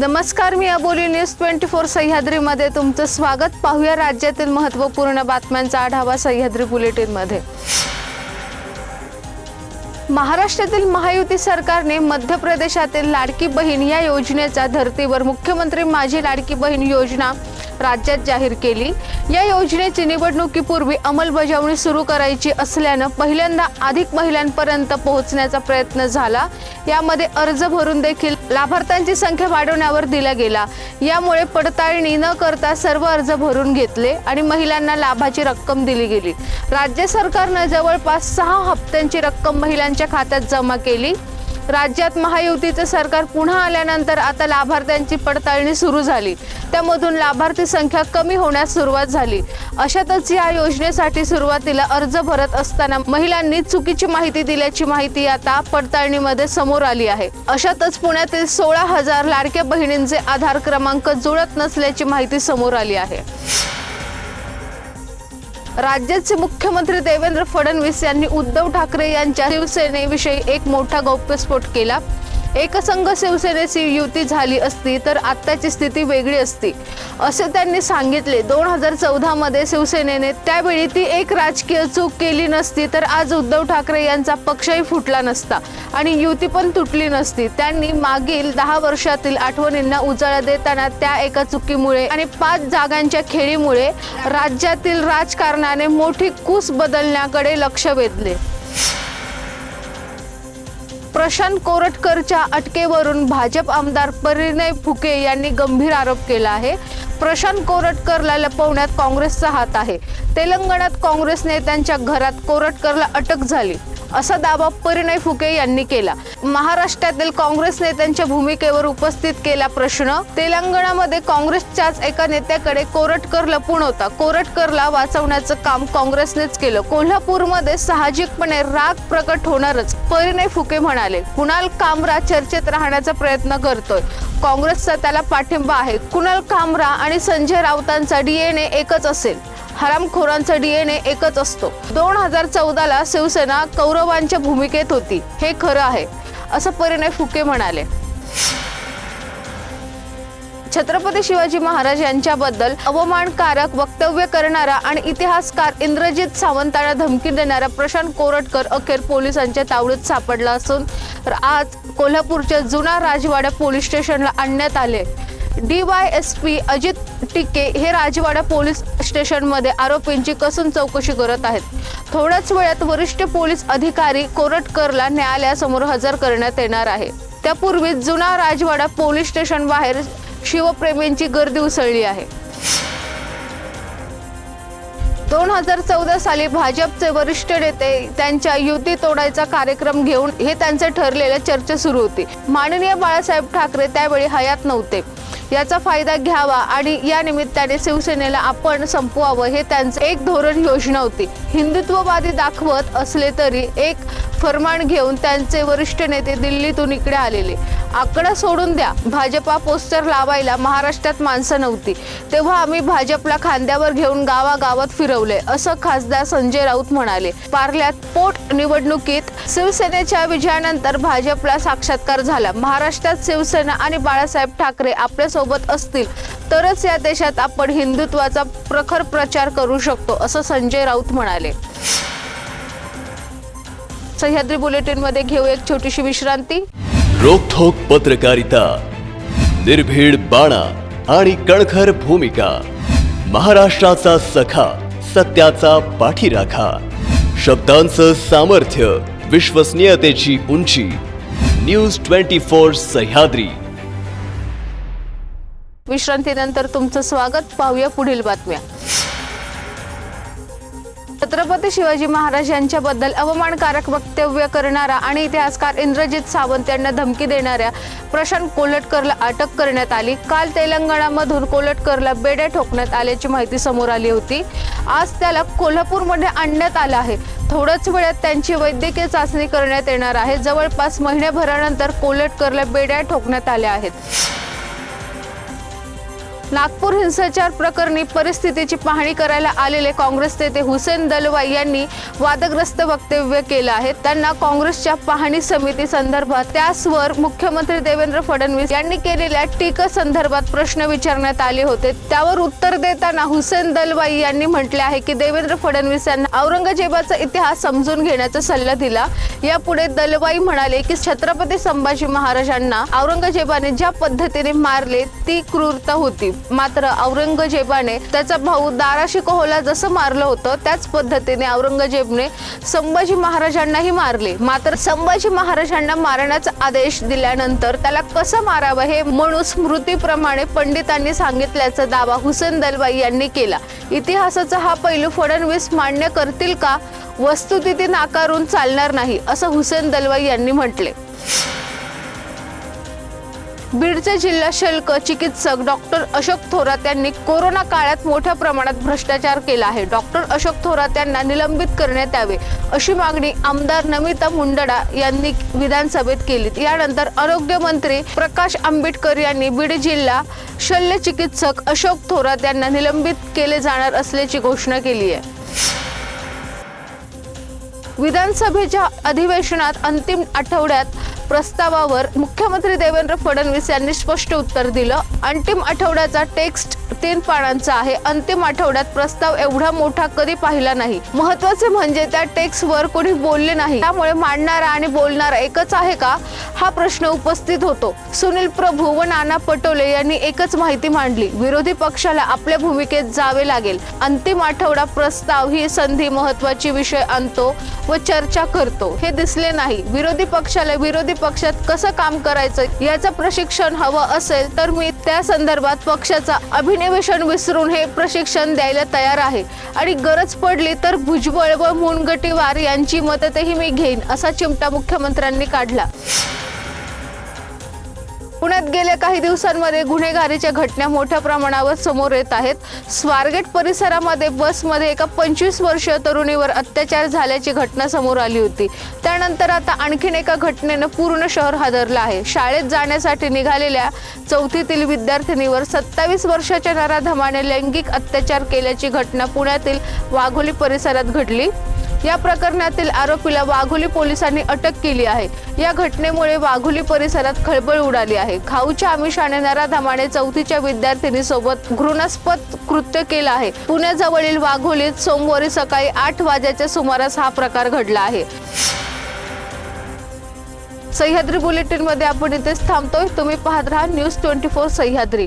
नमस्कार मी Aboli news twenty four सह्याद्रीमध्ये तुमचं स्वागत. पाहूया राज्यातील महत्त्वपूर्ण बातम्यांचा आढावा सह्याद्री बुलेटिनमध्ये. महाराष्ट्रातील महायुती सरकारने मध्य प्रदेशातील लाडकी बहीण या योजनेच्या धर्तीवर मुख्यमंत्री माझी लाडकी बहीण योजना राज्यात जाहीर केली. या योजनेची निवडणुकीपूर्वी अंमलबजावणी सुरू करायची असल्यानं पहिल्यांदा अधिक महिलांपर्यंत पोहोचण्याचा प्रयत्न झाला. यामध्ये अर्ज भरून देखील लाभार्थ्यांची संख्या वाढवण्यावर दिला गेला. यामुळे पडताळणी न करता सर्व अर्ज भरून घेतले आणि महिलांना लाभाची रक्कम दिली गेली. राज्य सरकारनं जवळपास सहा हप्त्यांची रक्कम महिलांच्या खात्यात जमा केली. राज्यात महायुतीचं सरकार पुन्हा आल्यानंतर आता लाभार्थ्यांची पडताळणी सुरू झाली. त्यामधून लाभार्थी संख्या कमी होण्यास सुरुवात झाली. अशातच या योजनेसाठी सुरुवातीला अर्ज भरत असताना महिलांनी चुकीची माहिती दिल्याची माहिती आता पडताळणीमध्ये समोर आली आहे. अशातच पुण्यातील सोळा हजार लाडक्या बहिणींचे आधार क्रमांक जुळत नसल्याची माहिती समोर आली आहे. राज्याचे मुख्यमंत्री देवेंद्र फडणवीस यांनी उद्धव ठाकरे यांच्या शिवसेनेविषयी एक मोठा गौप्यस्फोट केला. एकसंघ शिवसेनेची युती झाली असती तर आत्ताची स्थिती वेगळी असती. असे त्यांनी सांगितले. दोन हजार चौदामध्ये शिवसेनेने त्यावेळी ती एक राजकीय चूक केली नसती तर आज उद्धव ठाकरे यांचा पक्षही फुटला नसता आणि युती पण तुटली नसती. त्यांनी मागील दहा वर्षातील आठवणींना उजाळा देताना त्या एका चुकीमुळे आणि पाच जागांच्या खेळीमुळे राज्यातील राजकारणाने मोठी कूस बदलण्याकडे लक्ष वेधले. प्रशांत कोरटकरच्या अटकेवरून भाजप आमदार परिणय फुके यांनी गंभीर आरोप केला आहे. प्रशांत कोरटकरला लपवण्यात काँग्रेसचा हात आहे. तेलंगणात काँग्रेस नेत्यांच्या घरात कोरटकरला अटक झाली. असा दावा परिणय फुके यांनी केला. महाराष्ट्रातील काँग्रेस नेत्यांच्या भूमिकेवर उपस्थित केला प्रश्न. तेलंगणामध्ये काँग्रेसच्याच एका नेत्याकडे कोरटकर लपून होता. कोरटकरला वाचवण्याचं काम काँग्रेसनेच केलं. कोल्हापूरमध्ये साहजिकपणे राग प्रकट होणारच परिणय फुके म्हणाले. कुणाल कामरा चर्चेत राहण्याचा प्रयत्न करतोय. काँग्रेसचा त्याला पाठिंबा आहे. कुणाल कामरा आणि संजय राऊतांचा डीएनए एकच असेल. हरामखोरांचा डीएनए एकच असतो. दोन हजार चौदाला शिवसेना कौरवांच्या भूमिकेत होती. हे खरं आहे असं परिणय फुके म्हणाले. छत्रपती शिवाजी महाराज यांच्याबद्दल अवमानकारक वक्तव्य करणारा आणि इतिहासकार इंद्रजित सावंतांना धमकी देणारा प्रशांत कोरटकर अखेर पोलिसांच्या तावडीत सापडला असून तर आज कोल्हापूरच्या जुना राजवाडा पोलीस स्टेशनला आणण्यात आले. D Y S P Ajit Tike हे राजवाडा पोलीस स्टेशनमध्ये आरोपींची कसून चौकशी करत आहेत. थोड्याच वेळात वरिष्ठ पोलीस अधिकारी कोरटकरला न्यायालयासमोर हजर करण्यात येणार आहे. त्यापूर्वी जुना राजवाडा पोलीस स्टेशन बाहेर शिवप्रेमींची गर्दी उसळली आहे. दोन हजार चौदा साली भाजपचे वरिष्ठ नेते त्यांच्या युती तोडायचा कार्यक्रम घेऊन हे त्यांचे ठरलेल्या चर्चा सुरू होती. माननीय बाळासाहेब ठाकरे त्यावेळी हयात नव्हते. याचा फायदा घ्यावा आणि या निमित्ताने शिवसेनेला आपण संपवावं हे त्यांचं एक धोरण योजना होती. हिंदुत्ववादी दाखवत असले तरी एक फरमान घेऊन त्यांचे वरिष्ठ नेते दिल्लीतून इकडे आलेले. आकडा सोडून द्या. भाजपा पोस्टर लावायला महाराष्ट्रात माणसं नव्हती. तेव्हा आम्ही भाजपला खांद्यावर घेऊन गावागावात फिरवले असं खासदार संजय राऊत म्हणाले. पार्ल्यात पोट निवडणुकीत शिवसेनेच्या विजयानंतर भाजपला साक्षात्कार झाला. महाराष्ट्रात शिवसेना आणि बाळासाहेब ठाकरे आपल्यासोबत असतील तरच या देशात आपण हिंदुत्वाचा प्रखर प्रचार करू शकतो असं संजय राऊत म्हणाले. सह्याद्री बुलेटिनमध्ये घेऊ एक छोटीशी विश्रांती. रोखोक पत्रकारिता निर्भीड बाणा आणि कणखर भूमिका महाराष्ट्राचा सखा सत्याचा पाठीराखा शब्दांचं सामर्थ्य विश्वसनीयतेची उंची न्यूज ट्वेंटी फोर सह्याद्री. विश्रांतीनंतर तुमचं स्वागत. पाहूया पुढील बातम्या. छत्रपती शिवाजी महाराज यांच्याबद्दल अवमानकारक वक्तव्य करणारा आणि इतिहासकार इंद्रजित सावंत यांना धमकी देणाऱ्या प्रशांत कोलटकरला अटक करण्यात आली. काल तेलंगणामधून कोलटकरला बेड्या ठोकण्यात आल्याची माहिती समोर आली होती. आज त्याला कोल्हापूरमध्ये आणण्यात आलं आहे. थोड्याच वेळात त्यांची वैद्यकीय चाचणी करण्यात येणार आहे. जवळपास महिन्याभरानंतर कोलटकरला बेड्या ठोकण्यात आल्या आहेत. नागपूर हिंसाचार प्रकरणी परिस्थितीची पाहणी करायला आलेले काँग्रेस नेते हुसेन दलवाई यांनी वादग्रस्त वक्तव्य केलं आहे. त्यांना काँग्रेसच्या पाहणी समिती संदर्भात त्यासवर मुख्यमंत्री देवेंद्र फडणवीस यांनी केलेल्या टीकेसंदर्भात प्रश्न विचारण्यात आले होते. त्यावर उत्तर देताना हुसेन दलवाई यांनी म्हटले आहे की देवेंद्र फडणवीस यांना औरंगजेबाचा इतिहास समजून घेण्याचा सल्ला दिला. यापुढे दलवाई म्हणाले की छत्रपती संभाजी महाराजांना औरंगजेबाने ज्या पद्धतीने मारले ती क्रूरता होती. मात्र औरंगजेबाने त्याचा भाऊ दाराशी कोहला जसं मारलं होतं त्याच पद्धतीने औरंगजेबने संभाजी महाराजांनाही मारले. मात्र संभाजी महाराजांना मारण्याचा आदेश दिल्यानंतर त्याला कसं मारावं हे म्हणून स्मृतीप्रमाणे पंडितांनी सांगितल्याचा दावा हुसेन दलवाई यांनी केला. इतिहासाचा हा पैलू फडणवीस मान्य करतील का? वस्तुस्थिती नाकारून चालणार नाही असं हुसेन दलवाई यांनी म्हटले. बीडचे जिल्हा शल्क चिकित्सक डॉक्टर अशोक थोरात यांनी कोरोना काळात मोठ्या प्रमाणात भ्रष्टाचार केला आहे. डॉक्टर अशोक थोरात यांना निलंबित करण्यात यावे अशी मागणी आमदार नमिता मुंदडा यांनी विधानसभेत केली यानंतर आरोग्य मंत्री प्रकाश आंबेडकर यांनी बीड जिल्हा शल्य चिकित्सक अशोक थोरात यांना निलंबित केले जाणार असल्याची घोषणा केली आहे. विधानसभेच्या अधिवेशनात अंतिम आठवड्यात प्रस्तावावर मुख्यमंत्री देवेंद्र फडणवीस यांनी स्पष्ट उत्तर दिलं. अंतिम आठवड्याचा टेक्स्ट तीन पानांचा आहे. अंतिम आठवड्यात प्रस्ताव एवढा मोठा कधी पाहिला नाही? महत्त्वाचे म्हणजे त्या टेक्स्टवर कोणी बोलले नाही. त्यामुळे मांडणारा आणि बोलणारा एकच आहे का? हा प्रश्न उपस्थित होतो. सुनील प्रभू व नाना पटोले यांनी एकच माहिती मांडली. विरोधी पक्षाला आपल्या भूमिकेत जावे लागेल. अंतिम आठवडा प्रस्ताव ही संधी महत्वाची विषय आणतो व चर्चा करतो. हे दिसले नाही. विरोधी पक्षाला विरोधी पक्षात कसं काम करायचं याचं प्रशिक्षण हवं असेल तर मी त्या संदर्भात पक्षाचा अभिनिवेशन विसरून हे प्रशिक्षण द्यायला तयार आहे. आणि गरज पडली तर भुजबळ व मुनगटीवार यांची मदतही मी घेईन असा चिमटा मुख्यमंत्र्यांनी काढला. पुण्यात गेल्या काही दिवसांमध्ये गुन्हेगारीच्या घटना मोठ्या प्रमाणावर समोर येत आहेत. स्वारगेट परिसरामध्ये बसमध्ये एका पंचवीस वर्षीय तरुणीवर अत्याचार झाल्याची घटना समोर आली होती. त्यानंतर आता आणखीन एका घटनेनं पूर्ण शहर हादरलं आहे. शाळेत जाण्यासाठी निघालेल्या चौथीतील विद्यार्थिनीवर सत्तावीस वर्षाच्या नराधमाने लैंगिक अत्याचार केल्याची घटना पुण्यातील वाघोली परिसरात घडली. या प्रकरणातील आरोपीला वाघोली पोलिसांनी अटक केली आहे. या घटनेमुळे वाघोली परिसरात खळबळ उडाली आहे. खाऊच्या आमिषाने नराधामाने चौथीच्या विद्यार्थिनीसोबत घृणास्पद कृत्य केलं आहे. पुण्याजवळील वाघोलीत सोमवारी सकाळी आठ वाजेच्या सुमारास हा प्रकार घडला आहे. सह्याद्री बुलेटिनमध्ये आपण इथेच थांबतोय. तुम्ही पाहत राहा न्यूज ट्वेंटी फोर सह्याद्री.